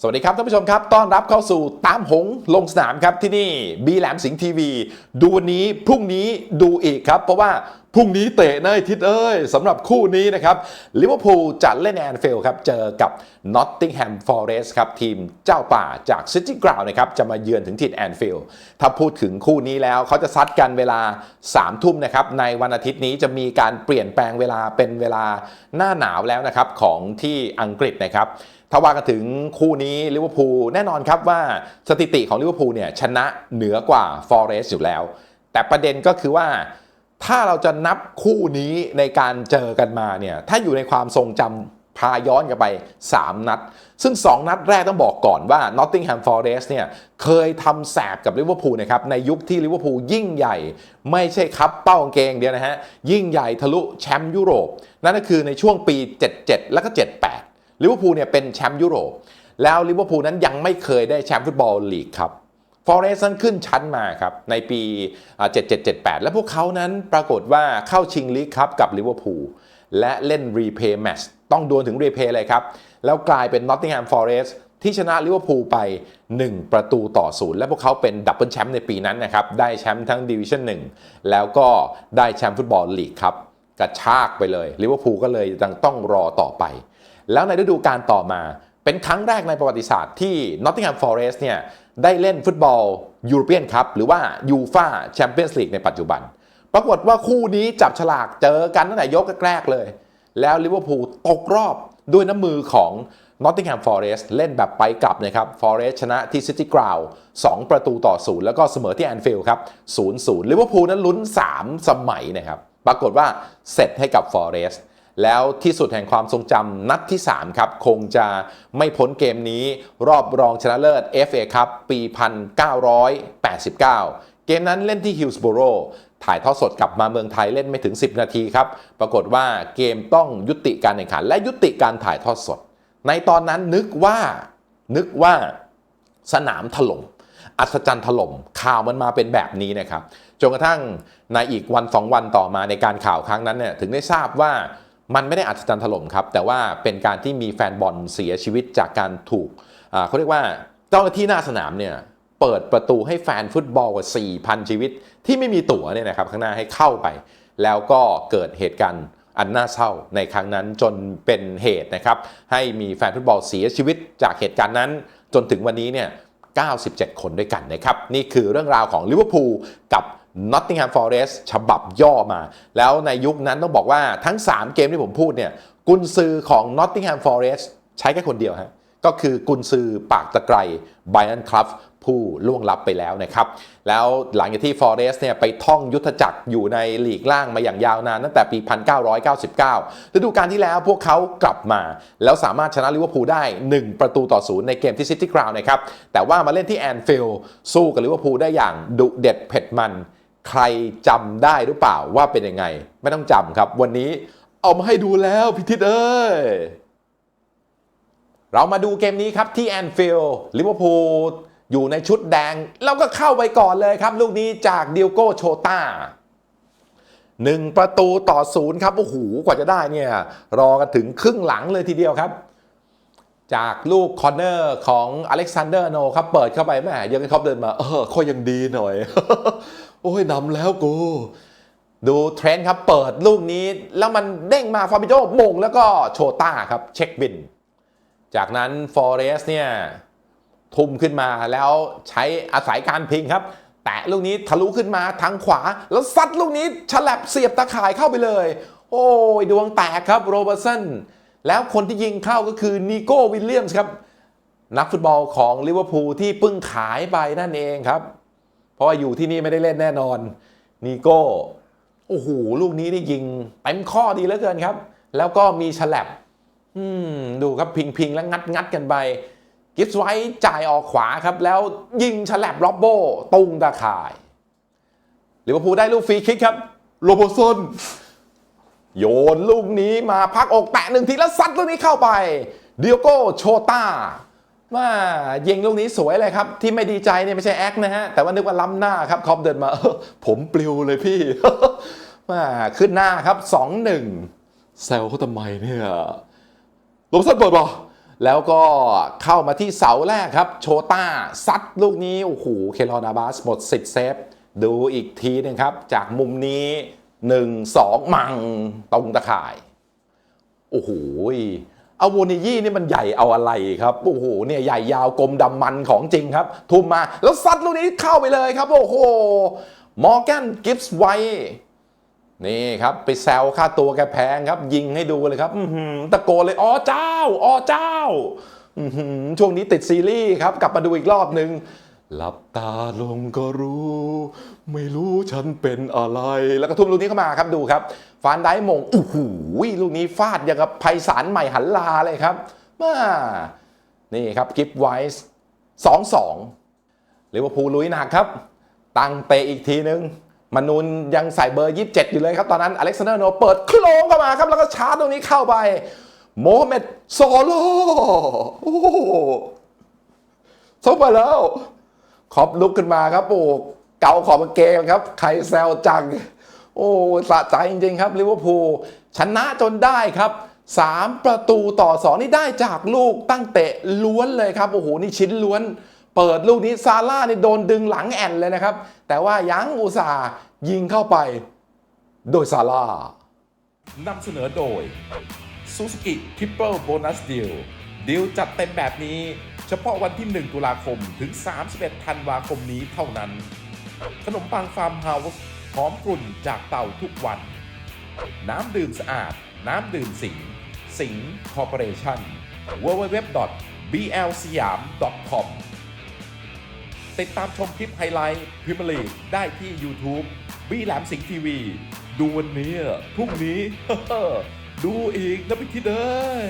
สวัสดีครับท่านผู้ชมครับ ต้อนรับเข้าสู่ตามหงลงสนามครับที่นี่บีแหลมสิงห์ทีวี ดูวันนี้พรุ่งนี้ดูอีกครับ เพราะว่าพรุ่งนี้เตะในทิศเอ้ยสำหรับคู่นี้นะครับลิเวอร์พูลจะเล่นแอนฟิลด์ครับ เจอกับนอตติงแฮมฟอเรสต์ครับ ทีมเจ้าป่าจากซิตี้กราวนะครับ จะมาเยือนถึงถิ่นแอนฟิลด์ถ้าพูดถึงคู่นี้แล้วเขาจะซัดกันเวลา 3 ทุ่มนะครับ ในวันอาทิตย์นี้จะมีการเปลี่ยนแปลงเวลาเป็นเวลาหน้าหนาวแล้วนะครับของที่อังกฤษนะครับ ถ้าว่ากันถึงคู่นี้ลิเวอร์พูลแน่นอนครับว่าสถิติของลิเวอร์พูลเนี่ยชนะเหนือกว่าฟอเรสต์อยู่แล้ว แต่ประเด็นก็คือว่าถ้าเราจะนับคู่นี้ในการเจอกันมาเนี่ยถ้าอยู่ในความทรงจำพาย้อนกันไป 3 นัด ซึ่ง 2 นัดแรกต้องบอกก่อนว่า Nottingham Forest เนี่ยเคยทำแสบกับลิเวอร์พูลนะครับในยุคที่ลิเวอร์พูลยิ่งใหญ่ ไม่ใช่ครับเป้ากางเกงเดียวนะฮะยิ่งใหญ่ทะลุแชมป์ยุโรป นั่นก็คือในช่วงปี 77 แล้วก็ 78 ลิเวอร์พูลเนี่ยเป็นแชมป์ยุโรป แล้วลิเวอร์พูลนั้นยังไม่เคยได้แชมป์ฟุตบอลลีกครับฟอเรสต์นั้นขึ้นชั้นมาครับในปี 7778 และพวกเขานั้นปรากฏว่าเข้าชิงลีกครับกับลิเวอร์พูลและเล่นรีเพย์แมช์ต้องดวลถึงรีเพย์เลยครับ แล้วกลายเป็นนอตติงแฮมฟอเรสต์ที่ชนะลิเวอร์พูลไป 1 ประตูต่อศูนย์และพวกเขาเป็นดับเบิลแชมป์ในปีนั้นนะครับ ได้แชมป์ทั้งดิวิชั่น1 แล้วก็ได้แชมป์ฟุตบอลลีกครับ กระชากไปเลยลิเวอร์พูลก็เลยยังต้องรอต่อไป แล้วในฤดูกาลต่อมา เป็นครั้งแรกในประวัติศาสตร์ที่ Nottingham Forest เนี่ยได้เล่นฟุตบอลยูโรเปียนคัพหรือว่ายูฟาแชมเปี้ยนส์ลีกในปัจจุบัน ปรากฏว่าคู่นี้จับฉลากเจอกันตั้งแต่ยกแรกๆเลย แล้วลิเวอร์พูลตกรอบด้วยน้ำมือของ Nottingham Forest เล่นแบบไปกลับนะครับ Forest ชนะที่ City Ground 2ประตูต่อศูนย์แล้วก็เสมอที่ Anfield ครับ0-0ลิเวอร์พูลนั้นลุ้น 3 สมัยนะครับ ปรากฏว่าเสร็จให้กับ Forest แล้วที่สุดแห่งความทรงจำนัดที่ 3 ครับ คงจะไม่พ้นเกมนี้รอบรองชนะเลิศ FA ครับปี 1989 เกมนั้นเล่นที่ฮิลส์บ r โรถ่ายทอดสดกลับมาเมืองไทยเล่นไม่ถึง 10 นาทีครับ ปรากฏว่าเกมต้องยุติการแข่งขัน และยุติการถ่ายทอดสด ในตอนนั้นนึกว่านึกว่าสนามถล่มอัศจรรย์ถล่มข่าวมันมาเป็นแบบนี้นะครับจนกระทั่งในอีกวันสองวันต่อมาในการข่าวครั้งนั้นเนี่ยถึงได้ทราบว่า มันไม่ได้อัศจรรย์ถล่มครับ แต่ว่าเป็นการที่มีแฟนบอลเสียชีวิตจากการถูกเขาเรียกว่าเจ้าหน้าที่หน้าสนามเนี่ยเปิดประตูให้แฟนฟุตบอลกว่า 4,000 ชีวิต ที่ไม่มีตั๋วเนี่ยนะครับข้างหน้าให้เข้าไป แล้วก็เกิดเหตุการณ์อันน่าเศร้าในครั้งนั้นจนเป็นเหตุนะครับให้มีแฟนฟุตบอลเสียชีวิตจากเหตุการณ์นั้น จนถึงวันนี้เนี่ย97 คนด้วยกันนะครับ นี่คือเรื่องราวของลิเวอร์พูลกับ Nottingham Forest ฉบับย่อมา แล้วในยุคนั้นต้องบอกว่าทั้ง 3 เกมที่ผมพูดเนี่ยกุนซือของ Nottingham Forest ใช้แค่คนเดียวฮะก็คือกุนซือปากตะไคร้ไบรอันคลัฟผู้ล่วงลับไปแล้วนะครับ แล้วหลังจากที่ Forest เนี่ยไปท่องยุทธจักรอยู่ในหลีกล่างมาอย่างยาวนานตั้งแต่ปี 1999 ฤดูกาลที่แล้วพวกเขากลับมา แล้วสามารถชนะลิเวอร์พูลได้ 1 ประตูต่อศูนย์ในเกมที่ซิตี้กราวน์นะครับ แต่ว่ามาเล่นที่แอนฟิลด์สู้กับลิเวอร์พูลได้อย่างดุเด็ดเผ็ดมัน ใครจำได้หรือเปล่าว่าเป็นยังไง ไม่ต้องจำครับ วันนี้เอามาให้ดูแล้วพิทิตเอ้ยเรามาดูเกมนี้ครับที่แอนฟิลด์ลิเวอร์พูลอยู่ในชุดแดง แล้วก็เข้าไปก่อนเลยครับ ลูกนี้จากดิโก้โชตาหนึ่งประตูต่อศูนย์ครับโอ้โหกว่าจะได้เนี่ย รอกันถึงครึ่งหลังเลยทีเดียวครับ จากลูกคอร์เนอร์ของอเล็กซานเดอร์โนครับ เปิดเข้าไปแม่ยังเขาเดินมา เออคอยยังดีหน่อย โอ้ยนำแล้วกูดูเทรนด์ครับ เปิดลูกนี้ แล้วมันเด้งมาฟาบิโจมงแล้วก็โชต้าครับ เช็คบิน จากนั้นฟอเรสเนี่ย ทุ่มขึ้นมาแล้วใช้อาศัยการพิงครับ แตะลูกนี้ทะลุขึ้นมาทางขวา แล้วซัดลูกนี้ฉลับเสียบตะข่ายเข้าไปเลย โอ้ย ดวงแตกครับโรเบอร์สันแล้วคนที่ยิงเข้าก็คือนิโก้วิลเลียมส์ครับ นักฟุตบอลของลิเวอร์พูลที่เพิ่งขายไปนั่นเองครับ เพราะว่าอยู่ที่นี่ไม่ได้เล่นแน่นอนนิโก้โอ้โหลูกนี้นี่ยิงเต็มข้อดีเหลือเกินครับ แล้วก็มีฉลับดูครับพิงพิงแล้วงัดงัดกันไปกิฟส์ไว้จ่ายออกขวาครับ แล้วยิงฉลับล็อบโบตุงตะข่ายลิเวอร์พูลได้ลูกฟรีคิกครับโรโบสันโยนลูกนี้มาพักอกแตะหนึ่งทีแล้วซัดลูกนี้เข้าไป เดียโก้โชต้า ว่ายิงลูกนี้สวยเลยครับ ที่ไม่ดีใจเนี่ยไม่ใช่แอคนะฮะ แต่ว่านึกว่าล้ำหน้าครับคอปเดินมาผมปลิวเลยพี่ว่าขึ้นหน้าครับ 2-1แซวเขาทำไมเนี่ยโรบสันเปิดบอลแล้วก็เข้ามาที่เสาแรกครับ โชต้าซัดลูกนี้ โอ้โห เคลอนาบาสหมดสิทธิ์เซฟ ดูอีกทีนึงครับ จากมุมนี้ 1 2 มังตรงตะข่าย โอ้โห เอาโวนิยี่นี่มันใหญ่เอาอะไรครับ โอ้โหเนี่ยใหญ่ยาวกลมดำมันของจริงครับ ทุ่มมาแล้วซัดลูกนี้เข้าไปเลยครับ โอ้โหมอร์แกนกิฟส์ไวนี่ครับ ไปแซวค่าตัวแกแพงครับ ยิงให้ดูเลยครับตะโกนเลยอ๋อเจ้าอ๋อเจ้าช่วงนี้ติดซีรีส์ครับ กลับมาดูอีกรอบหนึ่ง หลับตาลงก็รู้ ไม่รู้ฉันเป็นอะไร แล้วก็ทุ่มลูกนี้เข้ามาครับดูครับ ฟานได้มงโอ้โหลูกนี้ฟาดอย่างกับไพศาลใหม่หันลาเลยครับมานี่ครับกิฟไวส์สองสองลิเวอร์พูลลุยหนักครับ ตั้งเตะอีกทีนึงมานูนยังใส่เบอร์ 27 อยู่เลยครับ ตอนนั้นอเล็กซานเดอร์โนเปิดโคลงเข้ามาครับ แล้วก็ชาร์จตรงนี้เข้าไป โมฮัมเหม็ดโซโลโอ้โหเข้าไปแล้ว ขอบลุกขึ้นมาครับ โอ้เก่าขอบเกงครับ ใครแซวจัง โอ้สะใจจริงๆครับลิเวอร์พูลชนะจนได้ครับ 3 ประตูต่อ 2 นี่ได้จากลูกตั้งเตะล้วนเลยครับโอ้โหนี่ชิ้นล้วน เปิดลูกนี้ซาร่านี่โดนดึงหลังแอนเลยนะครับ แต่ว่ายังอุตส่าห์ยิงเข้าไป โดยซาร่านำเสนอโดย Suzuki Triple Bonus Deal ดีลจัดเต็มแบบนี้ เฉพาะวันที่ 1 ตุลาคมถึง 31 ธันวาคมนี้เท่านั้น ขนมปังฟาร์มเฮาส์หอมกลุ่นจากเต่าทุกวัน น้ำดื่มสะอาด น้ำดื่มสิง สิงคอร์ปอเรชั่น www.blsiyam.com ติดตามชมคลิปไฮไลท์พรีเมียร์ลีได้ที่ YouTube บีแหลมสิงห์ทีวี ดูวันนี้ พรุ่งนี้ ดูอีกนะพี่คิดเอ้ย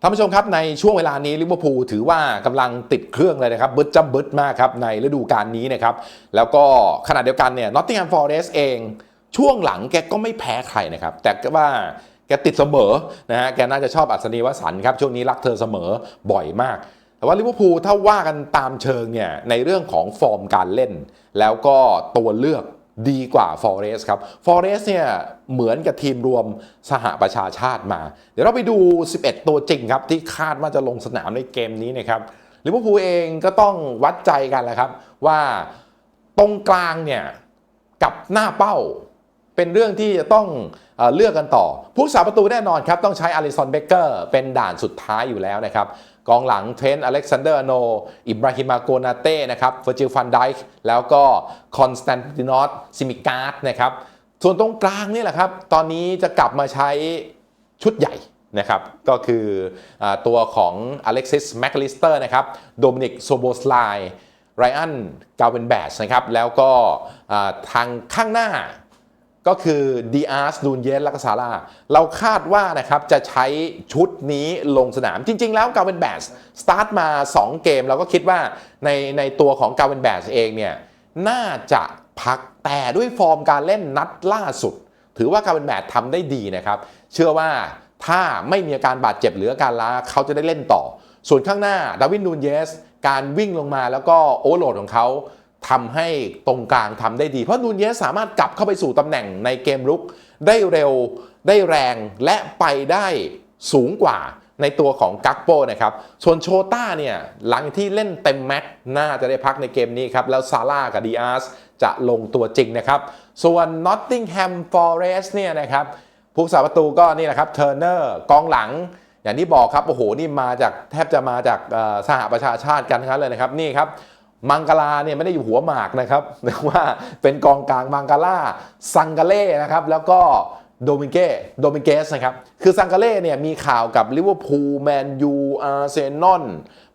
ท่านผู้ชมครับในช่วงเวลานี้ลิเวอร์พูลถือว่ากำลังติดเครื่องเลยนะครับบึดจำบึดมากครับในฤดูกาลนี้นะครับแล้วก็ขณะเดียวกันเนี่ยนอตติงแฮมฟอร์เรสเองช่วงหลังแกก็ไม่แพ้ใครนะครับ แต่ก็ว่าแกติดเสมอนะฮะแกน่าจะชอบอัศนีวสันครับ ช่วงนี้รักเธอเสมอบ่อยมาก แต่ว่าลิเวอร์พูลถ้าว่ากันตามเชิงเนี่ยในเรื่องของฟอร์มการเล่น แล้วก็ตัวเลือก ดีกว่าฟอร์เรสครับฟอร์เรสเนี่ยเหมือนกับทีมรวมสหประชาชาติมา เดี๋ยวเราไปดู 11 ตัวจริงครับ ที่คาดว่าจะลงสนามในเกมนี้นะครับลิเวอร์พูลเองก็ต้องวัดใจกันแหละครับ ว่าตรงกลางเนี่ยกับหน้าเป้าเป็นเรื่องที่จะต้องเอเลือกกันต่อ ผู้สาประตูแน่นอนครับ ต้องใช้อลิสันเบเกอร์เป็นด่านสุดท้ายอยู่แล้วนะครับ กองหลังเทรนต์อเล็กซานเดอร์อโน อิบราฮิมาโกนาเต้นะครับเฟอร์จิลฟันไดค์แล้วก็คอนสแตนตินอสซิมิการ์ดนะครับ ส่วนตรงกลางนี่แหละครับ ตอนนี้จะกลับมาใช้ชุดใหญ่นะครับ ก็คืออตัวของอเล็กซิสแมคลิสเตอร์นะครับ โดมินิกโซโบสไลไรอันกาเวนแบชนะครับ แล้วก็ทางข้างหน้า ก็คือดีอาร์สดูนเยสและก็ซาร่าเราคาดว่านะครับจะใช้ชุดนี้ลงสนามจริง ๆ แล้วกาเวนแบสสตาร์ทมา 2 เกม เราก็คิดว่าในในตัวของกาเวนแบสเองเนี่ยน่าจะพักแต่ด้วยฟอร์มการเล่นนัดล่าสุด ถือว่ากาเวนแบสทำได้ดีนะครับ เชื่อว่าถ้าไม่มีอาการบาดเจ็บหรืออาการล้าเขาจะได้เล่นต่อ ส่วนข้างหน้าดาวินนูนเยสการวิ่งลงมาแล้วก็โอเวอร์โหลดของเขา ทำให้ตรงกลางทำได้ดี เพราะนูนเยสสามารถกลับเข้าไปสู่ตำแหน่งในเกมรุกได้เร็วได้แรงและไปได้สูงกว่าในตัวของกักโปนะครับ ส่วนโชต้าเนี่ยหลังที่เล่นเต็มแม็กน่าจะได้พักในเกมนี้ครับ แล้วซาร่ากับดีอาร์สจะลงตัวจริงนะครับ ส่วน Nottingham Forest เนี่ยนะครับผู้สาประตูก็นี่แหละครับเทอร์เนอร์กองหลัง อย่างที่บอกครับ โอ้โห นี่มาจากแทบจะมาจากสหประชาชาติกันทั้งนั้นเลยนะครับ นี่ครับ มังกาลาเนี่ยไม่ได้อยู่หัวหมากนะครับแต่ว่าเป็นกองกลางมังกาลาซังกาเล่นะครับ แล้วก็โดมิงเก้โดมิงเกสนะครับ คือซังกาเล่เนี่ยมีข่าวกับลิเวอร์พูลแมนยูอาร์เซนอล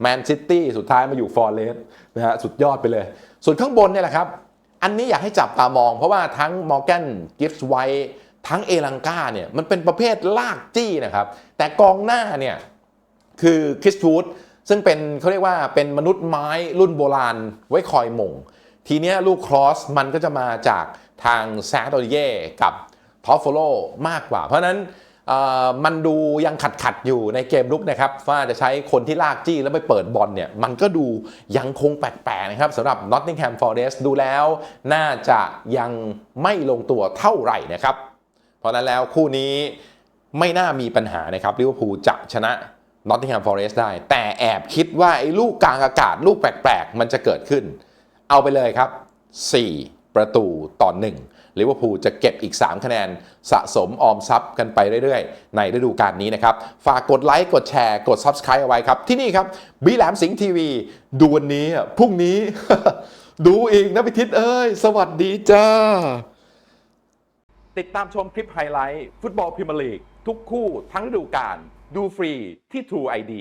แมนซิตี้สุดท้ายมาอยู่ฟอร์เรสนะฮะสุดยอดไปเลย ส่วนข้างบนเนี่ยแหละครับ อันนี้อยากให้จับตามอง เพราะว่าทั้งมอร์แกนกิฟส์ไวทั้งเอลังกาเนี่ยมันเป็นประเภทลากจี้นะครับ แต่กองหน้าเนี่ยคือคริสทูด ซึ่งเป็นเขาเรียกว่าเป็นมนุษย์ไม้รุ่นโบราณไว้คอยมง ทีเนี้ยลูกครอสมันก็จะมาจากทางแซดโอเย่กับทอฟโฟโลมากกว่า เพราะนั้นมันดูยังขัดขัดอยู่ในเกมลุกนะครับ ว่าจะใช้คนที่ลากจี้แล้วไปเปิดบอลเนี่ย มันก็ดูยังคงแปลกๆนะครับสำหรับ Nottingham Forest ดูแล้วน่าจะยังไม่ลงตัวเท่าไหร่นะครับ เพราะนั้นแล้วคู่นี้ไม่น่ามีปัญหานะครับลิเวอร์พูลจะชนะ นอตติงแฮมฟอเรสต์ได้ แต่แอบคิดว่าไอ้ลูกกลางอากาศลูกแปลกๆ มันจะเกิดขึ้น เอาไปเลยครับ 4 ประตูต่อ1ลิเวอร์พูลจะเก็บอีก 3 คะแนนสะสมออมทรัพย์กันไปเรื่อยๆ ในฤดูกาลนี้นะครับ ฝากกดไลค์ กดแชร์ กด Subscribe เอาไว้ครับ ที่นี่ครับบีแหลมสิงห์ทีวี ดูวันนี้ พรุ่งนี้ ดูอีกนะพิทิศเอ้ย สวัสดีจ้า ติดตามชมคลิปไฮไลท์ ฟุตบอลพรีเมียร์ลีก ทุกคู่ทั้งฤดูกาล ดูฟรีที่ True ID